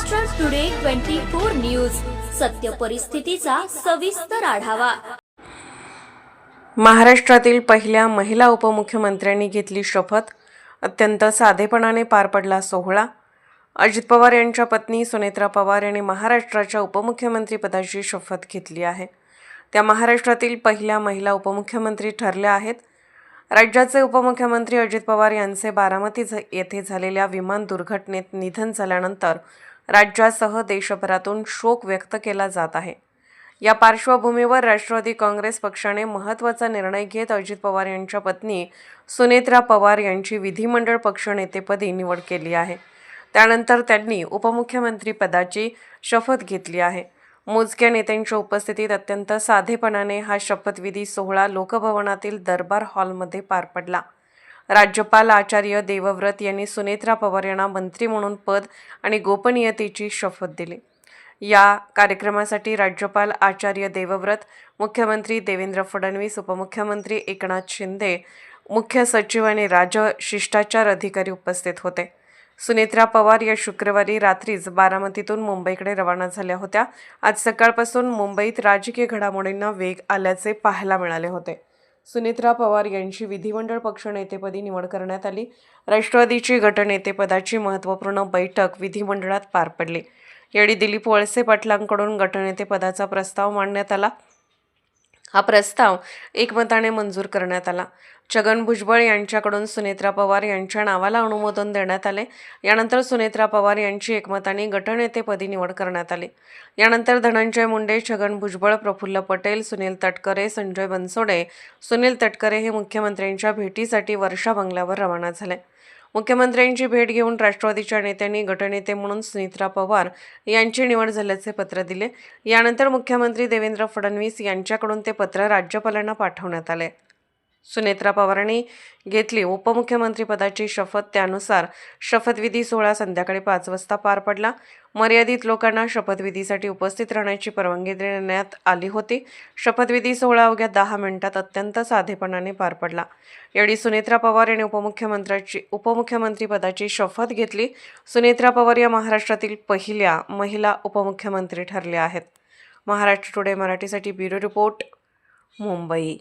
Maharashtra today twenty four news सत्य परिस्थितीचा सविस्तर आढावा. महाराष्ट्रातील पहिल्या महिला उपमुख्यमंत्र्यांनी घेतली शपथ. अत्यंत साधेपणाने पार पडला सोहळा. अजित पवार यांच्या पत्नी सुनेत्रा पवार यांनी महाराष्ट्राच्या उपमुख्यमंत्रीपदाची शपथ घेतली आहे. त्या महाराष्ट्रातील पहिल्या महिला उपमुख्यमंत्री ठरल्या आहेत. राज्याचे उपमुख्यमंत्री अजित पवार यांचे बारामती येथे झालेल्या विमान दुर्घटनेत निधन झाल्यानंतर राज्यासह देशभरातून शोक व्यक्त केला जात आहे. या पार्श्वभूमीवर राष्ट्रवादी काँग्रेस पक्षाने महत्त्वाचा निर्णय घेत अजित पवार यांच्या पत्नी सुनेत्रा पवार यांची विधिमंडळ पक्षनेतेपदी निवड केली आहे. त्यानंतर त्यांनी उपमुख्यमंत्रीपदाची शपथ घेतली आहे. मोजक्या नेत्यांच्या उपस्थितीत अत्यंत साधेपणाने हा शपथविधी सोहळा लोकभवनातील दरबार हॉलमध्ये पार पडला. राज्यपाल आचार्य देवव्रत यांनी सुनेत्रा पवार यांना मंत्री म्हणून पद आणि गोपनीयतेची शपथ दिली. या कार्यक्रमासाठी राज्यपाल आचार्य देवव्रत मुख्यमंत्री देवेंद्र फडणवीस उपमुख्यमंत्री एकनाथ शिंदे मुख्य सचिव आणि राजशिष्टाचार अधिकारी उपस्थित होते. सुनेत्रा पवार या शुक्रवारी रात्रीच बारामतीतून मुंबईकडे रवाना झाल्या होत्या. आज सकाळपासून मुंबईत राजकीय घडामोडींना वेग आल्याचे पाहायला मिळाले होते. सुनेत्रा पवार यांची विधिमंडळ पक्षनेतेपदी निवड करण्यात आली. राष्ट्रवादीची गटनेतेपदाची महत्त्वपूर्ण बैठक विधिमंडळात पार पडली. यावेळी दिलीप वळसे पाटलांकडून गटनेतेपदाचा प्रस्ताव मांडण्यात आला. हा प्रस्ताव एकमताने मंजूर करण्यात आला. छगन भुजबळ यांच्याकडून सुनेत्रा पवार यांच्या नावाला अनुमोदन देण्यात आले. यानंतर सुनेत्रा पवार यांची एकमताने गटनेतेपदी निवड करण्यात आली. यानंतर धनंजय मुंडे छगन भुजबळ प्रफुल्ल पटेल सुनील तटकरे संजय बनसोडे सुनील तटकरे हे मुख्यमंत्र्यांच्या भेटीसाठी वर्षा बंगल्यावर रवाना झाले. मुख्यमंत्र्यांची भेट घेऊन राष्ट्रवादीच्या नेत्यांनी गटनेते म्हणून सुनित्रा पवार यांची निवड झाल्याचे पत्र दिले. यानंतर मुख्यमंत्री देवेंद्र फडणवीस यांच्याकडून ते पत्र राज्यपालांना पाठवण्यात आले. सुनेत्रा पवारांनी घेतली उपमुख्यमंत्रीपदाची शपथ त्यानुसार शपथविधी सोहळा संध्याकाळी पाच वाजता पार पडला. मर्यादित लोकांना शपथविधीसाठी उपस्थित राहण्याची परवानगी देण्यात आली होती. शपथविधी सोहळा अवघ्या दहा मिनिटात अत्यंत साधेपणाने पार पडला. यावेळी सुनेत्रा पवार यांनी उपमुख्यमंत्र्याची उपमुख्यमंत्रीपदाची शपथ घेतली. सुनेत्रा पवार या महाराष्ट्रातील पहिल्या महिला उपमुख्यमंत्री ठरल्या आहेत. महाराष्ट्र टुडे मराठीसाठी ब्युरो रिपोर्ट मुंबई.